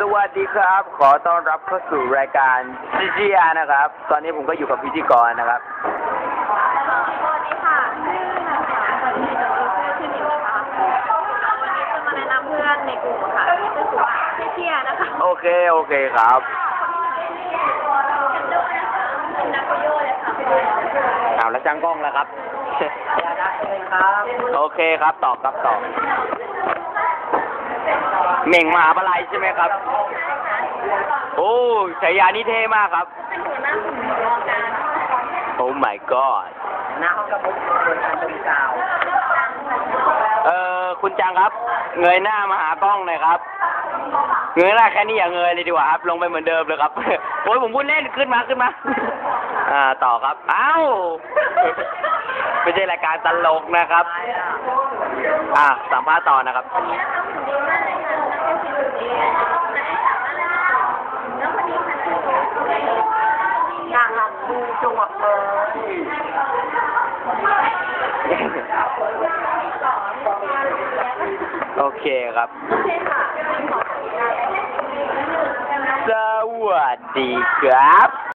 สวัสดีครับ ขอต้อนรับเข้าสู่รายการซีจีอานะครับ ตอนนี้ผมก็อยู่กับพิธีกรนะครับ สวัสดีค่ะชื่อนางสาวสวัสดีชื่อชื่อนิวนะคะวันนี้จะมาแนะนำเพื่อนในกลุ่มค่ะที่ชื่อสุพี่เชียนะคะโอเค โอเคครับเป็นนักโยเลยค่ะเอาแล้วจ้างกล้องแล้วครับได้เลยครับโอเคครับ ตอบครับตอบ เหม่งมหาปลัยใช่ไหมครับ โอ้ฉายานี่เท่มากครับเป็นหัวหน้ากลุ่มรอการโอ้ my god หน้าห้องกระปุกโดยการเป็นกาวเออคุณจังครับ เงยหน้ามาหากล้องหน่อยครับ เงยหน้าแค่นี้อย่าเงยเลยดีกว่าครับ ลงไปเหมือนเดิมเลยครับ โอ้ยผมพูดเล่นขึ้นมาขึ้นมา อ่า ต่อครับอ้าว ไม่ใช่รายการตลกนะครับ อ่าสัมภาษณ์ต่อนะครับ นางรำมือจวบเลยโอเคครับ สวัสดีครับ